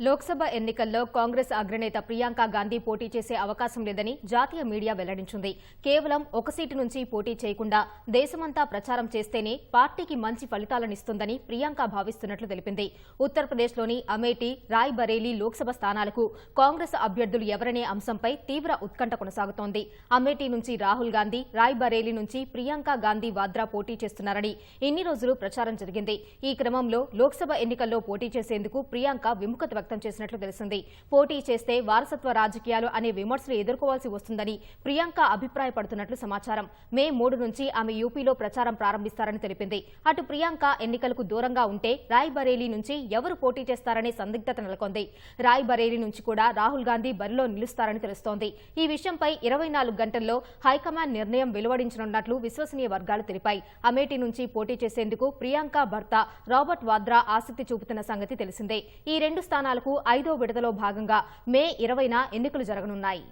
లోక్సభ ఎన్నికల్లో కాంగ్రెస్ అగ్రనేత ప్రియాంక గాంధీ పోటీ చేసే అవకాశం లేదని జాతీయ మీడియా వెల్లడించింది. కేవలం ఒక సీటు నుంచి పోటీ చేయకుండా దేశమంతా ప్రచారం చేస్తేనే పార్టీకి మంచి ఫలితాలనిస్తుందని ప్రియాంక భావిస్తున్నట్లు తెలిపింది. ఉత్తరప్రదేశ్లోని అమేఠీ రాయ్ బరేలీ లోక్సభ స్థానాలకు కాంగ్రెస్ అభ్యర్థులు ఎవరనే అంశంపై తీవ్ర ఉత్కంఠ కొనసాగుతోంది. అమేఠీ నుంచి రాహుల్ గాంధీ రాయ్ బరేలీ నుంచి ప్రియాంక గాంధీ వాద్రా పోటీ చేస్తున్నారని ఇన్ని రోజులు ప్రచారం జరిగింది. ఈ క్రమంలో లోక్సభ ఎన్నికల్లో పోటీ చేసేందుకు ప్రియాంక విముఖత వ్యక్తం చేసినట్లు తెలిసింది. పోటీ చేస్తే వారసత్వ రాజకీయాలు అనే విమర్శలు ఎదుర్కోవాల్సి వస్తుందని ప్రియాంక అభిప్రాయపడుతున్నట్లు సమాచారం. మే మూడు నుంచి ఆమె యూపీలో ప్రచారం ప్రారంభిస్తారని తెలిపింది. అటు ప్రియాంక ఎన్నికలకు దూరంగా ఉంటే రాయ్ బరేలీ నుంచి ఎవరు పోటీ చేస్తారనే సందిగ్ధత నెలకొంది. రాయ్ బరేలీ నుంచి కూడా రాహుల్ గాంధీ బరిలో నిలుస్తారని తెలుస్తోంది. ఈ విషయంపై ఇరవై నాలుగు గంటల్లో హైకమాండ్ నిర్ణయం వెలువడించనున్నట్లు విశ్వసనీయ వర్గాలు తెలిపాయి. అమేఠీ నుంచి పోటీ చేసేందుకు ప్రియాంక భర్త రాబర్ట్ వాద్రా ఆసక్తి చూపుతున్న సంగతి తెలిసిందే. ఈ రెండు స్థానాలకు ఐదో విడతలో భాగంగా మే ఇరవైన ఎన్నికలు జరగనున్నాయి.